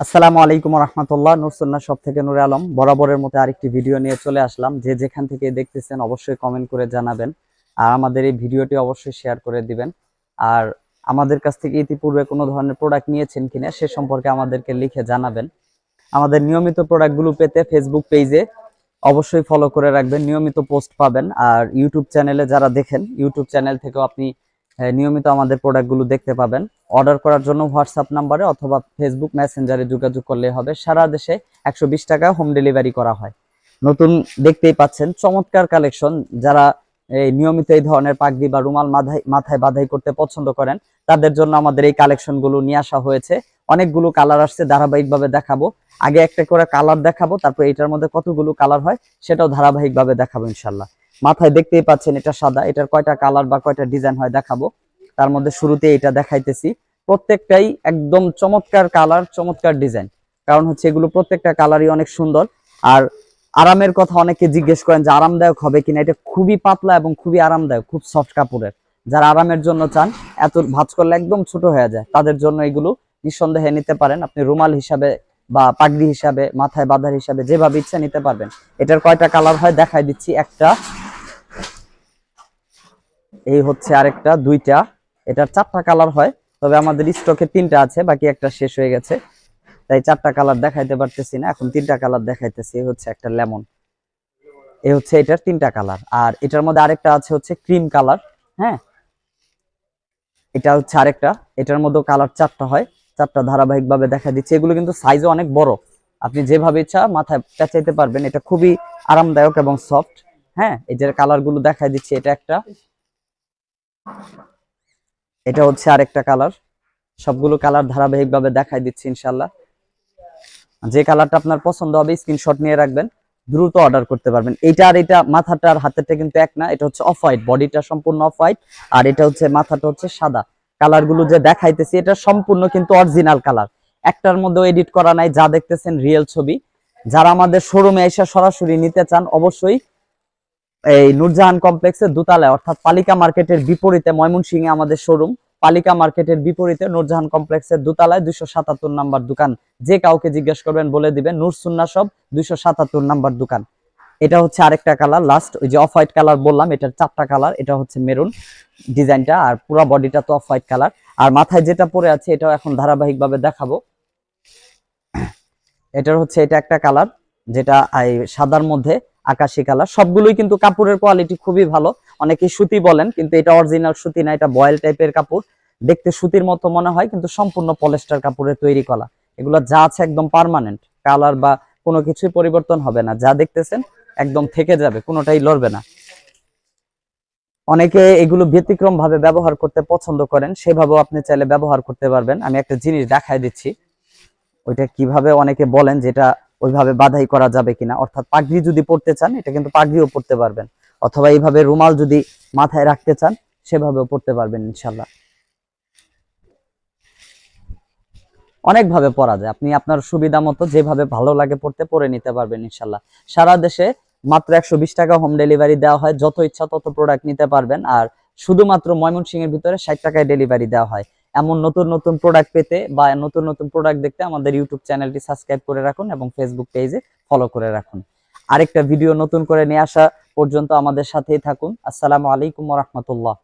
আসসালামু আলাইকুম রহমতুল্লাহ। নুরসুল্লাহ সব থেকে নুরে আলম। বরাবরের মতো আরেকটি ভিডিও নিয়ে চলে আসলাম। যে যেখান থেকে দেখতেছেন অবশ্যই কমেন্ট করে জানাবেন। আর আমাদের এই ভিডিওটি অবশ্যই শেয়ার করে দিবেন। আর আমাদের কাছ থেকে ইতিপূর্বে কোনো ধরনের প্রোডাক্ট নিয়েছেন কিনা সে সম্পর্কে আমাদেরকে লিখে জানাবেন। আমাদের নিয়মিত প্রোডাক্টগুলো পেতে ফেসবুক পেজে অবশ্যই ফলো করে রাখবেন। নিয়মিত পোস্ট পাবেন। আর ইউটিউব চ্যানেলে যারা দেখেন ইউটিউব চ্যানেল থেকেও আপনি নিয়মিত আমাদের প্রোডাক্টগুলো দেখতে পাবেন। অর্ডার করার জন্য হোয়াটসঅ্যাপ নাম্বারে অথবা ফেসবুক মেসেঞ্জারে যোগাযোগ করলে হবে। সারা দেশে একশো বিশ টাকা হোম ডেলিভারি করা হয়। নতুন দেখতেই পাচ্ছেন, চমৎকার কালেকশন যারা এই নিয়মিত এই ধরনের পাগড়ি বা রুমাল মাথায় মাথায় বাধাই করতে পছন্দ করেন, তাদের জন্য আমাদের এই কালেকশনগুলো নিয়ে আসা হয়েছে। অনেকগুলো কালার আসছে, ধারাবাহিকভাবে দেখাবো। আগে একটা করে কালার দেখাবো, তারপর এটার মধ্যে কতগুলো কালার হয়, সেটাও ধারাবাহিকভাবে দেখাবো ইনশাল্লাহ মাথায় দেখতেই পাচ্ছেন এটা সাদা, এটার কয়টা কালার বা কয়টা ডিজাইন হয় দেখাবো। তার মধ্যে শুরুতে এটা দেখাইতেছি। প্রত্যেকটাই একদম চমৎকার কালার, চমৎকার ডিজাইন। কারণ হচ্ছে এগুলো প্রত্যেকটা কালারই অনেক সুন্দর। আর আরামের কথা অনেকে জিজ্ঞেস করেন যে আরামদায়ক হবে কিনা? এটা খুবই পাতলা এবং খুবই আরামদায়ক, খুব সফট কাপড়ের। যারা আরামের জন্য চান, এত ভাঁজ করলে একদম ছোট হয়ে যায়। তাদের জন্য এগুলো নিঃসন্দেহে নিতে পারেন। আপনি রুমাল হিসাবে বা পাগড়ি হিসাবে, মাথায় বাঁধার হিসাবে যেভাবে ইচ্ছা নিতে পারবেন। এটার কয়টা কালার হয় দেখাই দিচ্ছি। একটা এই হচ্ছে আরেকটা, দুইটা। এটার চারটা কালার হয়, তবে আমাদের স্টকে তিনটা আছে, বাকি একটা শেষ হয়ে গেছে। তাই চারটা কালার দেখাইতে পারতেছি না, এখন তিনটা কালার দেখাইতেছি, এই হচ্ছে একটা লেমন এই হচ্ছে এটার তিনটা কালার, আর এটার মধ্যে আরেকটা আছে হচ্ছে ক্রিম কালার হ্যাঁ? এটা হচ্ছে আরেকটা, এটার মধ্যে কালার চারটা হয়, চারটা ধারাবাহিক ভাবে দেখা দিচ্ছে। এগুলো কিন্তু সাইজও অনেক বড়, আপনি যেভাবে ইচ্ছা মাথায় পেঁচাইতে পারবেন, এটা খুবই আরামদায়ক এবং সফট হ্যাঁ? এই যে কালারগুলো দেখাই দিচ্ছি, এটা একটা। এটা হচ্ছে আরেকটা কালার। সবগুলো কালার ধারাবাহিক ভাবে দেখাই দিচ্ছি ইনশাল্লাহ যে কালারটা আপনার পছন্দ হবে, স্ক্রিনশট নিয়ে রাখবেন, দ্রুত অর্ডার করতে পারবেন। এটা আর এটা মাথাটা আর হাতেরটা কিন্তু এক না, এটা হচ্ছে অফ হোয়াইট, বডিটা সম্পূর্ণ অফ হোয়াইট, আর এটা হচ্ছে মাথাটা হচ্ছে সাদা। কালারগুলো যে দেখাইতেছি, এটা সম্পূর্ণ কিন্তু অরিজিনাল কালার। একটার মধ্যেও এডিট করা নাই, যা দেখতেছেন রিয়েল ছবি। যারা আমাদের শোরুমে এসে সরাসরি নিতে চান, অবশ্যই এই নূরজাহান কমপ্লেক্সের দোতলায়, অর্থাৎ পালিকা মার্কেটের বিপরীতে ময়মনসিংহে আমাদের শোরুম পালিকা মার্কেটের বিপরীতে নূরজাহান কমপ্লেক্সের দোতলায় দুইশো সাতাত্তর নাম্বার দোকান। যে কাউকে জিজ্ঞেস করবেন বলে দিবেন, নূর সুন্না সব, দুইশো সাতাত্তর নাম্বার দোকান। এটা হচ্ছে আরেকটা কালার লাস্ট ওই যে অফ হোয়াইট কালার বললাম, এটার চারটা কালার এটা হচ্ছে মেরুন ডিজাইনটা, আর পুরো বডিটা তো অফ হোয়াইট কালার আর মাথায় যেটা পরে আছে, এটাও এখন ধারাবাহিকভাবে দেখাবো। এটার হচ্ছে, এটা একটা কালার যেটা সাদার মধ্যে আকাশি কালার। সবগুলোই কিন্তু কাপড়ের কোয়ালিটি খুবই ভালো। অনেকে সুতি বলেন, কিন্তু এটা অরিজিনাল সুতি না, এটা বয়েল টাইপের কাপড়। দেখতে সুতির মতো মনে হয়, কিন্তু সম্পূর্ণ পলেস্টার কাপড়ের তৈরি করা এগুলো যা আছে একদম পার্মানেন্ট কালার বা কোনো কিছুই পরিবর্তন হবে না। যা দেখতেছেন, একদম থেকে যাবে, কোনোটাই লড়বে না। অনেকে এগুলো ব্যতিক্রম ভাবে ব্যবহার করতে পছন্দ করেন, সেভাবেও আপনি চাইলে ব্যবহার করতে পারবেন। আমি একটা জিনিস দেখাই দিচ্ছি। ওইটা কীভাবে অনেকে বলেন, যেটা ওইভাবে বাধাই করা যাবে কিনা? অর্থাৎ পাগড়ি যদি পড়তে চান, এটা কিন্তু পাগড়িও পড়তে পারবেন। অথবা এইভাবে রুমাল যদি মাথায় রাখতে চান, সেভাবেও পড়তে পারবেন ইনশাল্লাহ অনেকভাবে পরা যায়। আপনি আপনার সুবিধা মতো যেভাবে ভালো লাগে পড়তে পরে নিতে পারবেন ইনশাল্লাহ সারা দেশে মাত্র একশো বিশ টাকা হোম ডেলিভারি দেওয়া হয়। যত ইচ্ছা তত প্রোডাক্ট নিতে পারবেন। আর শুধুমাত্র ময়মনসিংহের ভিতরে ষাট টাকায় ডেলিভারি দেওয়া হয়। এমন নতুন নতুন প্রোডাক্ট পেতে বা নতুন নতুন প্রোডাক্ট দেখতে আমাদের ইউটিউব চ্যানেলটি সাবস্ক্রাইব করে রাখুন এবং ফেসবুক পেজে ফলো করে রাখুন। আরেকটা ভিডিও নতুন করে নিয়ে আসা পর্যন্ত আমাদের সাথেই থাকুন। আসসালামু আলাইকুম রহমতুল্লাহ।